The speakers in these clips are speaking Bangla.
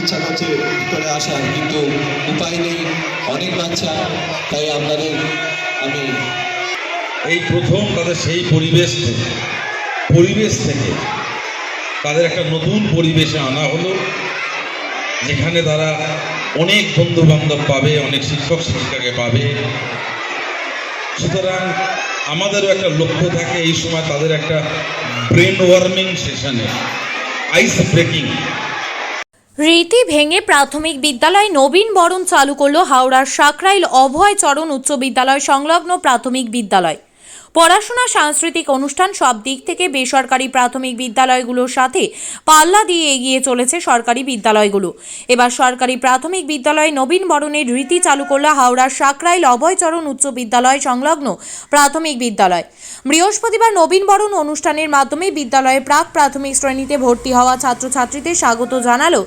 ইচ্ছা করছে ভিতরে আসার, কিন্তু উপায় নেই, অনেক বাচ্চা, তাই আপনাদের আমি এই প্রথম তাদের সেই পরিবেশ থেকে পরিবেশ থেকে তাদের একটা নতুন পরিবেশে আনা হলো, যেখানে তারা অনেক বন্ধু বান্ধব পাবে, অনেক শিক্ষক শিক্ষিকাকে পাবে। সুতরাং আমাদেরও একটা লক্ষ্য থাকে, এই সময় তাদের একটা ব্রেন ওয়ার্মিং সেশনে আইস ব্রেকিং রীতি ভেঙে প্রাথমিক বিদ্যালয় নবীন বরণ চালু করল হাওড়ার সাকরাইল অভয়চরণ উচ্চ বিদ্যালয় সংলগ্ন প্রাথমিক বিদ্যালয়। পড়াশোনা, সাংস্কৃতিক অনুষ্ঠান সব দিক থেকে বেসরকারি প্রাথমিক বিদ্যালয়গুলোর সাথে পাল্লা দিয়ে এগিয়ে চলেছে সরকারি বিদ্যালয়গুলো। এবার সরকারি প্রাথমিক বিদ্যালয়ে নবীন বরণের রীতি চালু করল হাওড়ার সাকরাইল অভয়চরণ উচ্চ বিদ্যালয় সংলগ্ন প্রাথমিক বিদ্যালয়। বৃহস্পতিবার নবীন বরণ অনুষ্ঠানের মাধ্যমে বিদ্যালয়ে প্রাক প্রাথমিক শ্রেণীতে ভর্তি হওয়া ছাত্রছাত্রীদের স্বাগত জানালো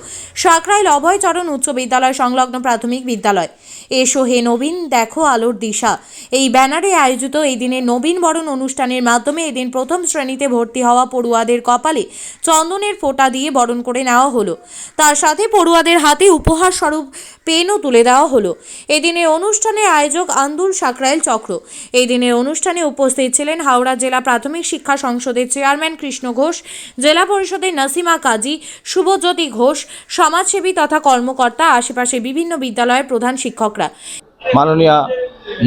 সাকরাইল অভয়চরণ উচ্চ বিদ্যালয় সংলগ্ন প্রাথমিক বিদ্যালয়। এসো হে নবীন, দেখো আলোর দিশা। এই ব্যানারে আয়োজিত এই দিনে নবীন বরণ অনুষ্ঠানের মাধ্যমে এদিন প্রথম শ্রেণীতে ভর্তি হওয়া পড়ুয়াদের কপালে চন্দনের ফোঁটা দিয়ে বরণ করে নেওয়া হলো। তার সাথে পড়ুয়াদের হাতে উপহার স্বরূপ পেনও তুলে দেওয়া হলো। এদিনের অনুষ্ঠানের আয়োজক আন্দুল সাকরাইল চক্র। এই দিনের অনুষ্ঠানে উপস্থিত ছিলেন হাওড়া জেলা প্রাথমিক শিক্ষা সংসদের চেয়ারম্যান কৃষ্ণ ঘোষ, জেলা পরিষদের নাসিমা কাজী, শুভজ্যোতি ঘোষ, সমাজসেবী তথা কর্মকর্তা আশেপাশে বিভিন্ন বিদ্যালয়ের প্রধান শিক্ষকরা মাননীয়া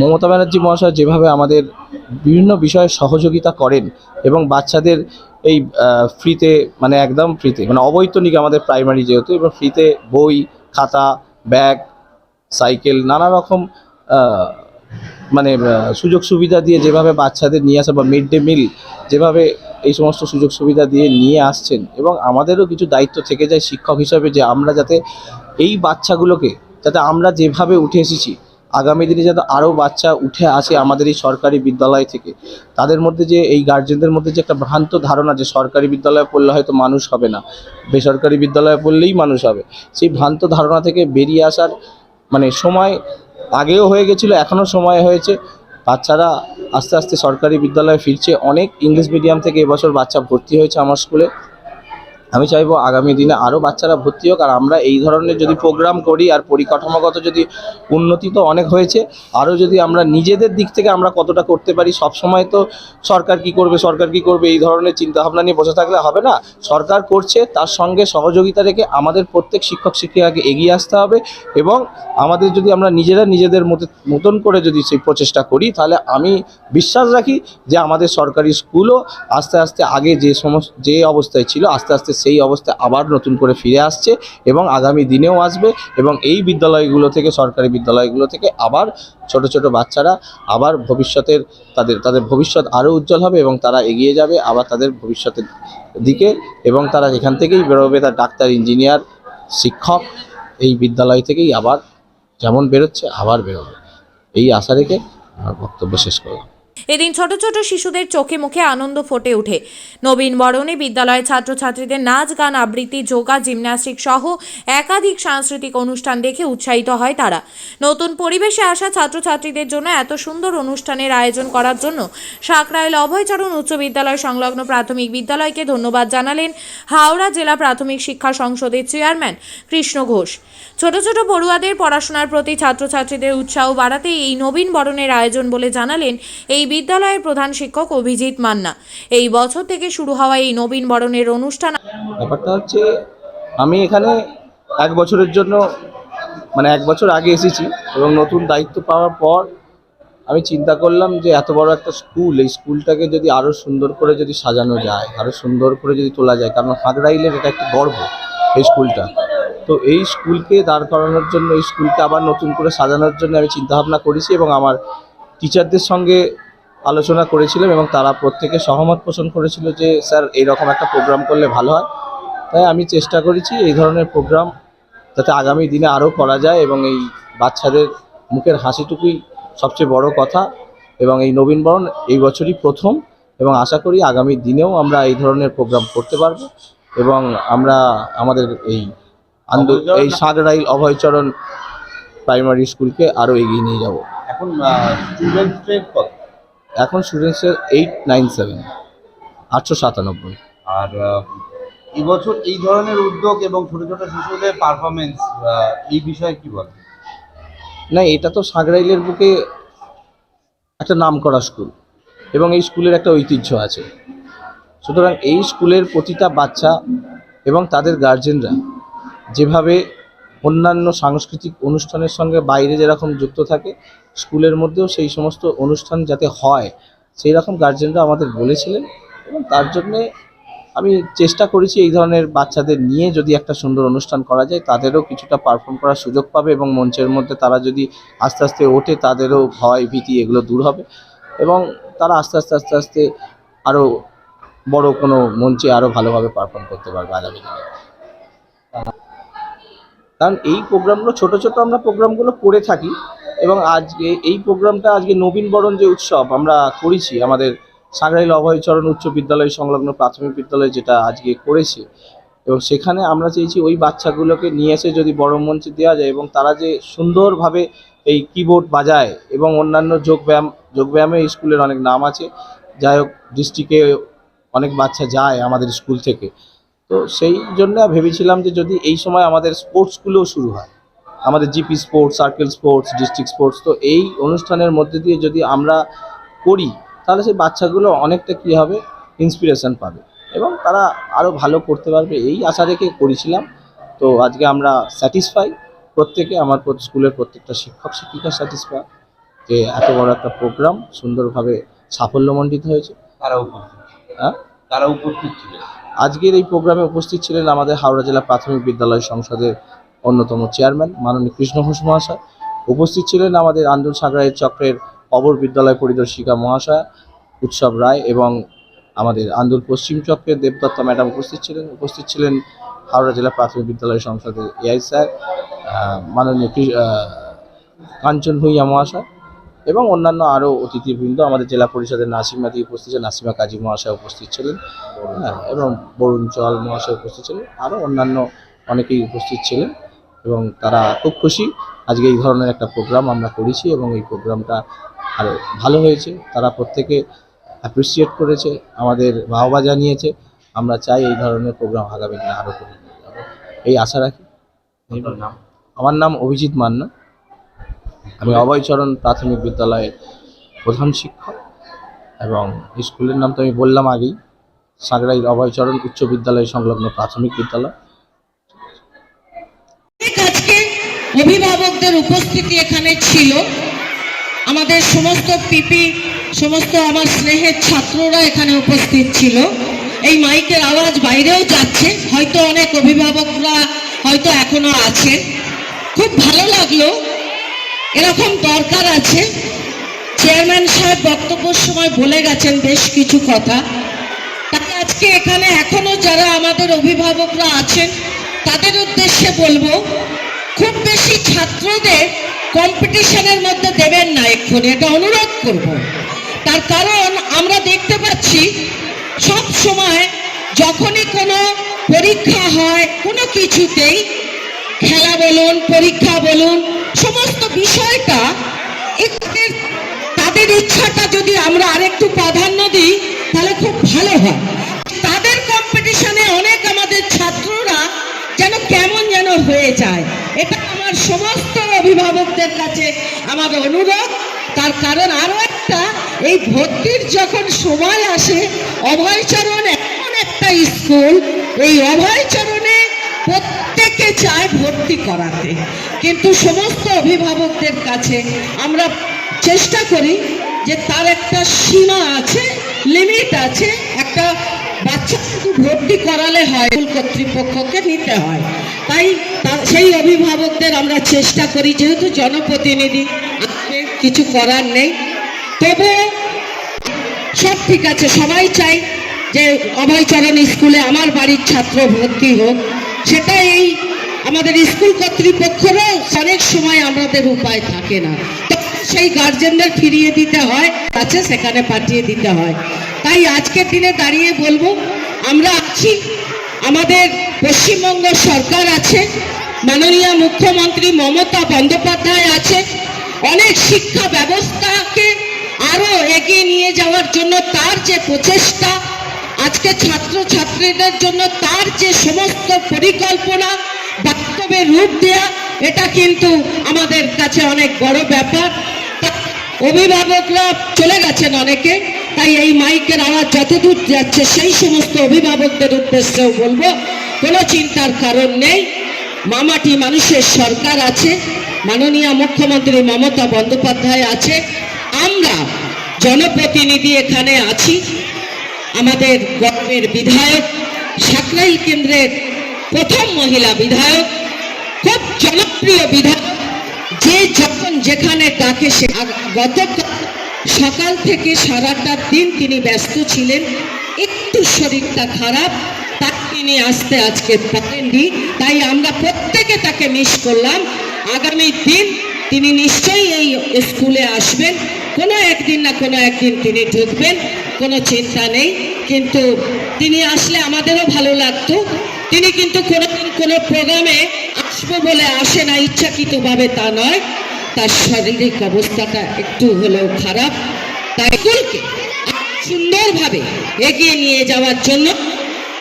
মমতা ব্যানার্জি মহাশয় যেভাবে আমাদের বিভিন্ন বিষয়ে সহযোগিতা করেন এবং বাচ্চাদের এই ফ্রিতে মানে একদম ফ্রিতে মানে অবৈতনিক আমাদের প্রাইমারি যেহেতু, এবং ফ্রিতে বই, খাতা, ব্যাগ, সাইকেল, নানা রকম মানে সুযোগ সুবিধা দিয়ে যেভাবে বাচ্চাদের নিয়ে আসা বা মিড ডে মিল যেভাবে এই সমস্ত সুযোগ সুবিধা দিয়ে নিয়ে আসছেন এবং আমাদেরও কিছু দায়িত্ব থেকে যায় শিক্ষক হিসাবে যে আমরা যাতে এই বাচ্চাগুলোকে যাতে আমরা যেভাবে উঠে এসেছি, আগামী দিনে যাতে আরও বাচ্চা উঠে আসে আমাদের এই সরকারি বিদ্যালয় থেকে, তাদের মধ্যে যে এই গার্জেনদের মধ্যে যে একটা ভ্রান্ত ধারণা যে সরকারি বিদ্যালয়ে পড়লে হয়তো মানুষ হবে না, বেসরকারি বিদ্যালয়ে পড়লেই মানুষ হবে, সেই ভ্রান্ত ধারণা থেকে বেরিয়ে আসার মানে সময় আগেও হয়ে গেছিল, এখনও সময় হয়েছে। বাচ্চারা আস্তে আস্তে সরকারি বিদ্যালয়ে ফিরছে, অনেক ইংলিশ মিডিয়াম থেকে এবছর বাচ্চা ভর্তি হয়েছে আমার স্কুলে আমি চাইব আগামী দিনে আরও বাচ্চারা ভর্তি হোক, আর আমরা এই ধরনের যদি প্রোগ্রাম করি আর পরিকাঠামোগত যদি উন্নতি তো অনেক হয়েছে আরও যদি আমরা নিজেদের দিক থেকে আমরা কতটা করতে পারি সব সময় তো সরকার কি করবে, সরকার কি করবে, এই ধরনের চিন্তাভাবনা নিয়ে বসে থাকলে হবে না। সরকার করছে, তার সঙ্গে সহযোগিতা রেখে আমাদের প্রত্যেক শিক্ষক শিক্ষিকাকে এগিয়ে আসতে হবে এবং আমাদের যদি আমরা নিজেরা নিজেদের মতো, মতন করে যদি সেই প্রচেষ্টা করি, তাহলে আমি বিশ্বাস রাখি যে আমাদের সরকারি স্কুলও আস্তে আস্তে আগে যে সমস্ত, যে অবস্থায় ছিল, আস্তে আস্তে সেই অবস্থায় আবার নতুন করে ফিরে আসছে এবং আগামী দিনেও আসবে এবং এই বিদ্যালয়গুলো থেকে, সরকারি বিদ্যালয়গুলো থেকে আবার ছোট ছোট বাচ্চারা আবার ভবিষ্যতের তাদের তাদের ভবিষ্যৎ আরও উজ্জ্বল হবে এবং তারা এগিয়ে যাবে আবার তাদের ভবিষ্যতের দিকে এবং তারা এখান থেকেই বেরোবে, তার ডাক্তার, ইঞ্জিনিয়ার, শিক্ষক এই বিদ্যালয় থেকেই আবার যেমন বেরোচ্ছে আবার বেরোবে। এই আশা রেখে আমার বক্তব্য শেষ করলাম। এদিন ছোট ছোট শিশুদের চোখে মুখে আনন্দ ফুটে ওঠে। নবীন বরণে বিদ্যালয়ের ছাত্রছাত্রীদের নাচ, গান, আবৃত্তি, যোগা, জিমন্যাস্টিক সহ একাধিক সাংস্কৃতিক অনুষ্ঠান দেখে উৎসাহিত হয় তারা। নতুন পরিবেশে আসা ছাত্রছাত্রীদের জন্য এত সুন্দর অনুষ্ঠানের আয়োজন করার জন্য সাকরাইল অভয়চরণ উচ্চ বিদ্যালয় সংলগ্ন প্রাথমিক বিদ্যালয়কে ধন্যবাদ জানালেন হাওড়া জেলা প্রাথমিক শিক্ষা সংসদের চেয়ারম্যান কৃষ্ণ ঘোষ। ছোট ছোট পড়ুয়াদের পড়াশোনার প্রতি ছাত্রছাত্রীদের উৎসাহ বাড়াতে এই নবীন বরণের আয়োজন বলে জানালেন এই বিদ্যালয়ের প্রধান শিক্ষক অভিজিৎ মান্না। এই বছর থেকে শুরু হওয়া এই নবীন বরণের অনুষ্ঠান ব্যাপারটা হচ্ছে, আমি এখানে এক বছরের জন্য মানে এক বছর আগে এসেছি এবং নতুন দায়িত্ব পাওয়ার পর আমি চিন্তা করলাম যে এত বড় একটা স্কুল, এই স্কুলটাকে যদি আরও সুন্দর করে যদি সাজানো যায় আরও সুন্দর করে যদি তোলা যায়, কারণ হাগড়াইলের এটা একটা গর্ব এই স্কুলটা। তো এই স্কুলকে দাঁড় করানোর জন্য, এই স্কুলকে আবার নতুন করে সাজানোর জন্য আমি চিন্তাভাবনা করেছি এবং আমার টিচারদের সঙ্গে আলোচনা করেছিলাম এবং তারা প্রত্যেকে সহমত পোষণ করেছিল যে স্যার এইরকম একটা প্রোগ্রাম করলে ভালো হয়। তাই আমি চেষ্টা করেছি এই ধরনের প্রোগ্রাম যাতে আগামী দিনে আরও করা যায় এবং এই বাচ্চাদের মুখের হাসিটুকুই সবচেয়ে বড় কথা এবং এই নবীনবরণ এই বছরই প্রথম এবং আশা করি আগামী দিনেও আমরা এই ধরনের প্রোগ্রাম করতে পারব এবং আমরা আমাদের এই এই সাগরাইল অভয়চরণ প্রাইমারি স্কুলকে আরও এগিয়ে নিয়ে যাব। এখন স্টুডেন্ট কত? এখন স্টুডেন্টসের এইট নাইন সেভেন আটশো সাতানব্বই। আর এবছর এই ধরনের উদ্যোগ এবং ছোট ছোট শিশুদের পারফরমেন্স এই বিষয়ে কি বলেন? না এটা তো সাগরাইলের বুকে একটা নাম করা স্কুল এবং এই স্কুলের একটা ঐতিহ্য আছে। সুতরাং এই স্কুলের প্রতিটা বাচ্চা এবং তাদের গার্জেনরা যেভাবে অন্যান্য সাংস্কৃতিক অনুষ্ঠানের সঙ্গে বাইরে যেরকম যুক্ত থাকে স্কুলের মধ্যেও সেই সমস্ত অনুষ্ঠান যাতে হয়, সেই রকম গার্জেনরা আমাদের বলেছিলেন এবং তার জন্যে আমি চেষ্টা করেছি এই ধরনের বাচ্চাদের নিয়ে যদি একটা সুন্দর অনুষ্ঠান করা যায়, তাদেরও কিছুটা পারফর্ম করার সুযোগ পাবে এবং মঞ্চের মধ্যে তারা যদি আস্তে আস্তে ওঠে, তাদেরও ভয়, ভীতি এগুলো দূর হবে এবং তারা আস্তে আস্তে আস্তে আস্তে আরও বড় কোনো মঞ্চে আরও ভালোভাবে পারফর্ম করতে পারবে আগামী দিনে। কারণ এই প্রোগ্রামগুলো ছোট ছোট আমরা প্রোগ্রামগুলো করে থাকি এবং আজকে এই প্রোগ্রামটা আজকে নবীন বরণ যে উৎসব আমরা করেছি, আমাদের সাগরাইল অভয়চরণ উচ্চ বিদ্যালয় সংলগ্ন প্রাথমিক বিদ্যালয় যেটা আজকে করেছে, এবং সেখানে আমরা চেয়েছি ওই বাচ্চাগুলোকে নিয়ে এসে যদি বড় মঞ্চে দেওয়া যায় এবং তারা যে সুন্দরভাবে এই কিবোর্ড বাজায় এবং অন্যান্য যোগব্যায়াম, যোগব্যায়ামে স্কুলের অনেক নাম আছে, যাই হোক ডিস্ট্রিক্টে অনেক বাচ্চা যায় আমাদের স্কুল থেকে। তো সেই জন্য ভেবেছিলাম যে যদি এই সময় আমাদের স্পোর্টসগুলোও শুরু হয়। আমাদের GP sports circle sports district sports তো এই অনুষ্ঠানের মধ্যে দিয়ে যদি আমরা করি তাহলে সেই বাচ্চাগুলো অনেকটা কী হবে? ইন্সপিরেশন পাবে। এবং তারা আরও ভালো করতে পারবে এই আশা রেখে করেছিলাম। তো আজকে আমরা স্যাটিসফাই প্রত্যেকে আমার প্রত- স্কুলের প্রত্যেকটা শিক্ষক শিক্ষিকা স্যাটিসফাই যে এত বড় একটা প্রোগ্রাম সুন্দরভাবে সাফল্যমণ্ডিত হয়েছে। তারা উপস্থিত হ্যাঁ? তারা উপস্থিত ছিলেন আজকের এই প্রোগ্রামে উপস্থিত ছিলেন আমাদের হাওড়া জেলা প্রাথমিক বিদ্যালয় সংসদের অন্যতম চেয়ারম্যান মাননীয় কৃষ্ণ ঘোষ মহাশয়। উপস্থিত ছিলেন আমাদের আন্দোলন সাগরাইয়ের চক্রের অবর বিদ্যালয় পরিদর্শিকা মহাশয় উৎসব রায় এবং আমাদের আন্দোলন পশ্চিম চক্রের দেবদত্ত ম্যাডাম উপস্থিত ছিলেন। উপস্থিত ছিলেন হাওড়া জেলা প্রাথমিক বিদ্যালয় সংসদের এআই স্যার মাননীয় কাঞ্চন ভূঁইয়া মহাশয় এবং অন্যান্য আরও অতিথিবৃন্দ আমাদের জেলা পরিষদের নাসিমাদি উপস্থিত ছিলেন নাসিমা কাজী মহাশয় উপস্থিত ছিলেন হ্যাঁ, এবং বরুণ চল মহাশয় উপস্থিত ছিলেন আরও অন্যান্য অনেকেই উপস্থিত ছিলেন। এবং তারা খুব খুশি। আজকে এই ধরনের একটা প্রোগ্রাম আমরা করেছি এবং এই প্রোগ্রামটা আরও ভালো হয়েছে। তারা প্রত্যেকে অ্যাপ্রিসিয়েট করেছে আমাদের বাহবা জানিয়েছে আমরা চাই এই ধরনের প্রোগ্রাম আগামী দিনে আরও করে এই আশা রাখি। নাম? আমার নাম অভিজিৎ মান্না। আমি অভয়চরণ প্রাথমিক বিদ্যালয়ের প্রধান শিক্ষক এবং স্কুলের নাম তো আমি বললাম আগেই সাগরাইল অভয়চরণ উচ্চ বিদ্যালয় সংলগ্ন প্রাথমিক বিদ্যালয় অনেক আজকে অভিভাবকদের উপস্থিতি এখানে ছিল। আমাদের সমস্ত পিপি, সমস্ত আমার স্নেহের ছাত্ররা এখানে উপস্থিত ছিল। এই মাইকের আওয়াজ বাইরেও যাচ্ছে, হয়তো অনেক অভিভাবকরা হয়তো এখনও আছে খুব ভালো লাগল। এরকম দরকার আছে। চেয়ারম্যান সাহেব বক্তব্যের সময় বলে গেছেন বেশ কিছু কথা। তাই আজকে এখানে এখনও যারা আমাদের অভিভাবকরা আছেন, তাদের উদ্দেশ্যে বলব খুব বেশি ছাত্রদের কম্পিটিশনের মধ্যে দেবেন না এক্ষুনি, এটা অনুরোধ করব। তার কারণ আমরা দেখতে পাচ্ছি, সব সময় যখনই কোনো পরীক্ষা হয়, কোনো কিছুতেই খেলা বলুন, পরীক্ষা বলুন, সমস্ত বিষয়টা এদের তাদের ইচ্ছাটা যদি আমরা আরেকটু প্রাধান্য দিই, তাহলে খুব ভালো হয়। তাদের কম্পিটিশনে অনেক হয়ে যায়। এটা আমার সমস্ত অভিভাবকদের কাছে আমার অনুরোধ। তার কারণ আরও একটা, এই ভর্তির যখন সময় আসে অভয়চরণ এমন একটা স্কুল, এই অভয়চরণে প্রত্যেকে চায় ভর্তি করাতে। কিন্তু সমস্ত অভিভাবকদের কাছে আমরা চেষ্টা করি যে তার একটা সীমা আছে, লিমিট আছে, একটা বাচ্চা শুধু ভর্তি করালে হয়, স্কুল কর্তৃপক্ষকে নিতে হয়। তাই সেই অভিভাবকদের আমরা চেষ্টা করি, যেহেতু জনপ্রতিনিধি কিছু করার নেই। তবুও সব ঠিক আছে, সবাই চাই যে অভয়চরণ স্কুলে আমার বাড়ির ছাত্র ভর্তি হোক। সেটা এই আমাদের স্কুল কর্তৃপক্ষেরও অনেক সময় আমাদের উপায় থাকে না। সেই গার্জেনদের ফিরিয়ে দিতে হয় আছে সেখানে পাঠিয়ে দিতে হয়। তাই আজকের দিনে দাঁড়িয়ে বলব, আমরা আছি, আমাদের পশ্চিমবঙ্গ সরকার আছে, মাননীয় মুখ্যমন্ত্রী মমতা বন্দ্যোপাধ্যায় আছে। অনেক শিক্ষা ব্যবস্থাকে আরও এগিয়ে নিয়ে যাওয়ার জন্য তার যে প্রচেষ্টা, আজকে ছাত্র ছাত্রীদের জন্য তার যে সমস্ত পরিকল্পনা, বাস্তবে রূপ দেয়া, এটা কিন্তু আমাদের কাছে অনেক বড় ব্যাপার। অভিভাবকরা চলে গেছেন অনেকে, তাই এই মাইকের আওয়াজ যতদূর যাচ্ছে সেই সমস্ত অভিভাবকদের উদ্দেশ্যেও বলব, কোনো চিন্তার কারণ নেই। মামাটি মানুষের সরকার আছে, মাননীয় মুখ্যমন্ত্রী মমতা বন্দ্যোপাধ্যায় আছে। আমরা জনপ্রতিনিধি এখানে আছি, আমাদের গর্বের বিধায়ক, সাকরাইল কেন্দ্রের প্রথম মহিলা বিধায়ক, খুব জনপ্রিয় বিধায়ক যে যখন যেখানে ডাকে সে গতকাল সকাল থেকে সারাটা দিন তিনি ব্যস্ত ছিলেন। একটু শরীরটা খারাপ, তার তিনি আসতে আজকে পারেননি তাই আমরা প্রত্যেকে তাকে মিস করলাম। আগামী দিন তিনি নিশ্চয়ই এই স্কুলে আসবেন। কোনো একদিন না কোনো একদিন তিনি ঢুকবেন, কোনো চিন্তা নেই। কিন্তু তিনি আসলে আমাদেরও ভালো লাগতো। তিনি কিন্তু কোনোদিন কোনো প্রোগ্রামে আসব বলে আসে না ইচ্ছাকৃতভাবে তা নয়। তার শারীরিক অবস্থাটা একটু হলেও খারাপ। তাই স্কুলকে সুন্দরভাবে এগিয়ে নিয়ে যাওয়ার জন্য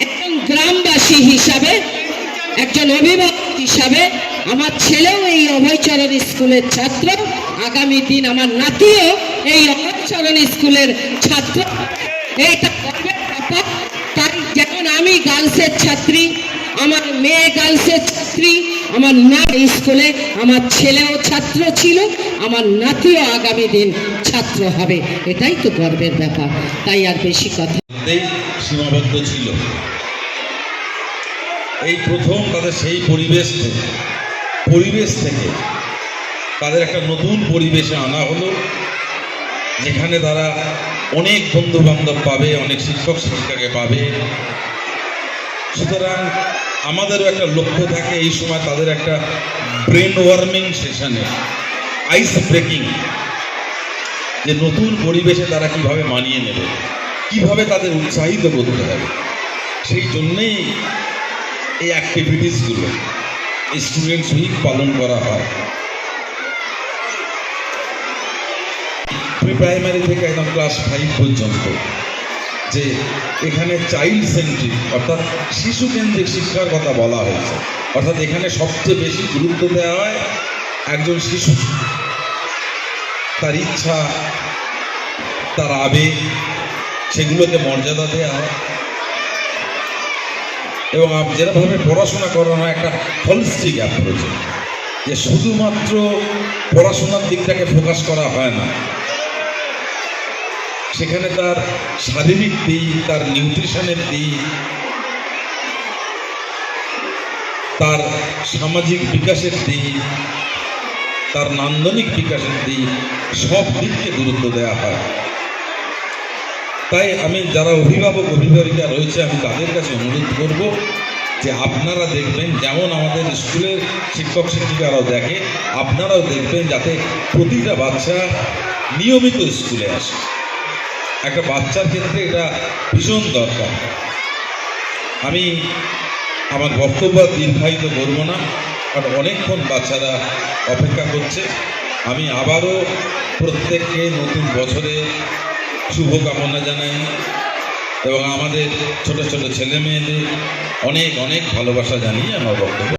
একজন গ্রামবাসী হিসাবে, একজন অভিভাবক হিসাবে আমার ছেলেও এই অভয়চরণ স্কুলের ছাত্র। আগামী দিন আমার নাতিও এই অভয়চরণ স্কুলের ছাত্র। এইটা তাই যেমন আমি গার্লসের ছাত্রী আমার মেয়ে গার্লসের ছাত্রী, আমার না স্কুলে, আমার ছেলেও ছাত্র ছিল, আমার নাতিও আগামী দিন ছাত্র হবে। এটাই তো গর্বের ব্যাপার, তাই আর বেশি কথা। সীমাবদ্ধ ছিল। এই প্রথম তাদের সেই পরিবেশ থেকে পরিবেশ থেকে তাদের একটা নতুন পরিবেশে আনা হলো, যেখানে তারা অনেক বন্ধু বান্ধব পাবে, অনেক শিক্ষক শিক্ষিকাকে পাবে। সুতরাং আমাদেরও একটা লক্ষ্য থাকে, এই সময় তাদের একটা ব্রেন ওয়ার্মিং সেশনে আইস ব্রেকিং যে নতুন পরিবেশে তারা কীভাবে মানিয়ে নেবে, কীভাবে তাদের উৎসাহিত করতে হবে, সেই জন্যেই এই অ্যাক্টিভিটিসগুলো স্টুডেন্টস উইক পালন করা হয়। প্রি প্রাইমারি থেকে একদম ক্লাস ফাইভ পর্যন্ত। যে এখানে চাইল্ড সেন্ট্রিক অর্থাৎ শিশু কেন্দ্রিক শিক্ষার কথা বলা হয়েছে। অর্থাৎ এখানে সবচেয়ে বেশি গুরুত্ব দেওয়া হয় একজন শিশু। তার ইচ্ছা, তার আবেগ, সেগুলোকে মর্যাদা দেওয়া হয়। এবং যেরকমভাবে পড়াশোনা করানো একটা হলিস্টিক অ্যাপ্রোচ যে শুধুমাত্র পড়াশোনার দিকটাকে ফোকাস করা হয় না সেখানে তার শারীরিক দিক, তার নিউট্রিশনের দিক, তার সামাজিক বিকাশের দিক, তার নান্দনিক বিকাশের দিক, সব দিককে গুরুত্ব দেওয়া হয়। তাই আমি যারা অভিভাবক, অভিভাবিকা রয়েছে, আমি তাদের কাছে অনুরোধ করব যে আপনারা দেখবেন, যেমন আমাদের স্কুলের শিক্ষক শিক্ষিকারাও দেখে, আপনারাও দেখবেন যাতে প্রতিটা বাচ্চা নিয়মিত স্কুলে আসে। একটা বাচ্চার ক্ষেত্রে এটা ভীষণ দরকার। আমি আমার বক্তব্য দীর্ঘায়িত করব না, কারণ অনেকক্ষণ বাচ্চারা অপেক্ষা করছে। আমি আবারও প্রত্যেককে নতুন বছরে শুভকামনা জানাই এবং আমাদের ছোট ছোট ছেলে মেয়েদের অনেক অনেক ভালোবাসা জানিয়ে আমার বক্তব্য